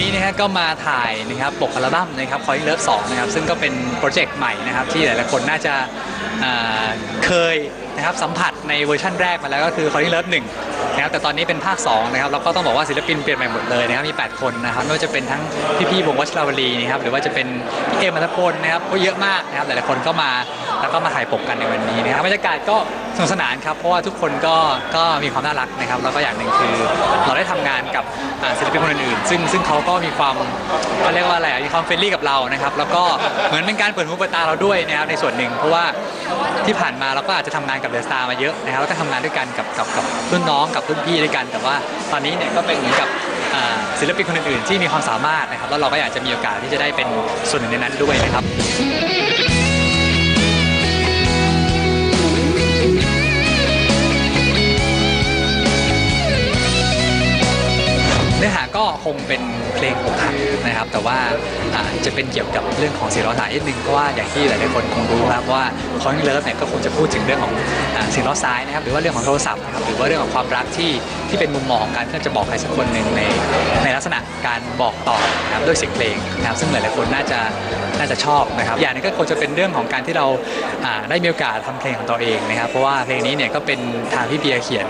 นี้นะฮะก็มาถ่ายนะครับปกอัลบั้มนะครับ Calling Love 2นะครับซึ่งก็เป็นโปรเจกต์ใหม่นะครับที่หลายๆคนน่าจะเคยนะครับสัมผัสในเวอร์ชั่นแรกมาแล้วก็คือ Calling Love 1นะครับแต่ตอนนี้เป็นภาค2นะครับแล้วก็ต้องบอกว่าศิลปินเปลี่ยนใหม่หมดเลยนะครับมี 8 คนนะครับไม่ว่าจะเป็นทั้งพี่ๆวงวัชราวลีนะครับหรือว่าจะเป็นเอ็มอัตพลนะครับก็เยอะมากนะครับหลายๆคนก็มา แล้วก็มาถ่ายปกกันในวันนี้นะครับบรรยากาศก็สนุกสนานครับเพราะว่าทุกคนก็ก็มีความน่ารักนะครับแล้วก็อย่างหนึ่งคือเราได้ทำงานกับศิลปินคนอื่นๆซึ่งซึ่งเขาก็มีความเขาเรียกว่าอะไรมีความเฟรนลี่กับเรานะครับแล้วก็เหมือนเป็นการเปิดหูเปิดตาเราด้วยนะครับในส่วนหนึ่งเพราะว่าที่ผ่านมาเราก็อาจจะทำงานกับเดอะสตาร์มาเยอะนะครับแล้วก็ทำงานด้วยกันกับกับกับรุ่นน้องกับรุ่นพี่ด้วยกัน แต่ว่าตอนนี้เนี่ยก็เป็นเหมือนกับศิลปินคนอื่นๆที่มีความสามารถนะครับแล้วเราก็อยากจะมีโอกาสที่จะได้เป็นส่วนหนึ่งในนั้นด้วยนะครับ คงเป็นเพลงอกหักนะครับ แต่ว่าจะเป็นเกี่ยวกับเรื่องของสิ่งล้อสายนิดนึงเพราะว่าอย่างที่หลายๆคนคงรู้ครับว่า Calling Love เนี่ยก็คงจะพูดถึงเรื่องของอ่าสิ่งล้อซ้ายนะครับหรือว่าเรื่องของโทรศัพท์นะครับหรือว่าเรื่องของความรักที่ที่เป็นมุมมองของการที่เราจะบอกใครสักคนหนึ่งในในลักษณะการบอกต่อนะครับด้วยเสียงเพลงนะครับซึ่งหลายๆคนน่าจะน่าจะชอบนะครับอย่างนึงก็คงจะเป็นเรื่องของการที่เราได้มีโอกาสทำเพลงของตัวเองนะครับ เพราะว่าเพลงนี้เนี่ยก็เป็นทางพี่เบียร์เขียน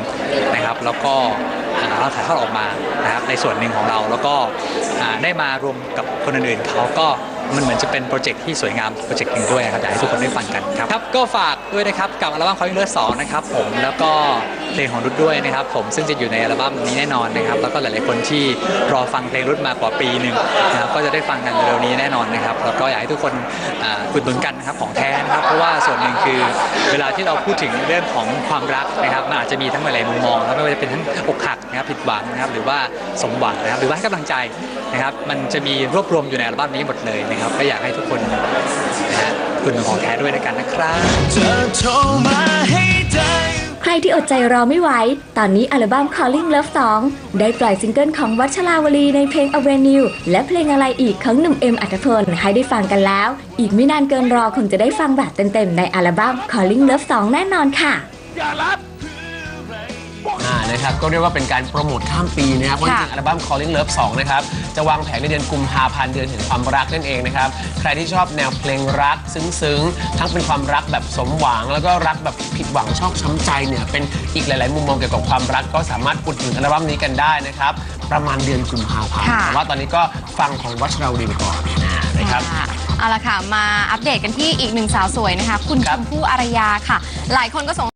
นะครับ แล้วก็ เราถ่ายทอดออกมานะครับในส่วนหนึ่งของเราแล้วก็ได้มารวมกับคนอื่นๆเขาก็มันเหมือนจะเป็นโปรเจกต์ที่สวยงามโปรเจกต์หนึ่งด้วยนะครับอยากให้ทุกคนได้ฟังกัน ครับก็ฝากด้วยนะครับกับอัลบั้ม Calling Love 2นะครับผมแล้วก็เพลงของรุดด้วยนะครับผมซึ่งจะอยู่ในอัลบั้มนี้แน่นอนนะครับแล้วก็หลายๆคนที่รอฟังเพลงรุดมากว่าปีหนึ่งนะครับก็จะได้ฟังกันเร็วนี้แน่นอนนะครับแล้วก็อยากให้ทุกคนอ่าอุดหนุนกันนะครับของแท้นะครับเพราะว่าส่วนหนึ่งคือเวลาที่เราพูดถึงเรื่องของความรักนะครับมันอาจจะมีทั้งหลายๆมุมมองแล้วไม่ว่าจะเป็นทั้งอกหักนะครับผิดหวังนะครับหรือว่าสมหวังนะครับหรือว่าให้กำลังใจนะครับมันจะมีรวบรวมอยู่ในอัลบั้มนี้หมดเลยนะครับก็อยากให้ทุกคน คุณของแท้ด้วยในกันนะครับใครที่อดใจรอไม่ไหว ตอนนี้อัลบั้ม Calling Love 2 ได้ปล่อยซิงเกิลของวัชราวลีในเพลง Avenue และเพลงอะไรอีกของหนุ่มเอ็มอัธพลให้ได้ฟังกันแล้ว อีกไม่นานเกินรอคงจะได้ฟังแบบเต็มๆในอัลบั้ม Calling Love 2 แน่นอนค่ะอ่า นะครับก็เรียกว่าเป็นการโปรโมทข้ามปีนะครับเพราะจริงๆอัลบั้ม Calling Love 2 นะครับ จะวางแผงในเดือนกุมภาพันธ์เดือนแห่งความรักนั่นเองนะครับ ใครที่ชอบแนวเพลงรักซึ้งๆ ทั้งเป็นความรักแบบสมหวัง แล้วก็รักแบบผิดหวังชอกช้ำใจเนี่ยเป็นอีกหลายๆ มุมมองเกี่ยวกับความรักก็สามารถอุดหนุนอัลบั้มนี้กันได้นะครับประมาณเดือนกุมภาพันธ์ค่ะ แต่ว่าตอนนี้ก็ฟังของวัชราวดีไปก่อนอ่านะครับ ค่ะเอาละค่ะ มาอัปเดตกันที่อีกหนึ่งสาวสวยนะคะ คุณครัชบมพู่อารยาค่ะ หลายคนก็สง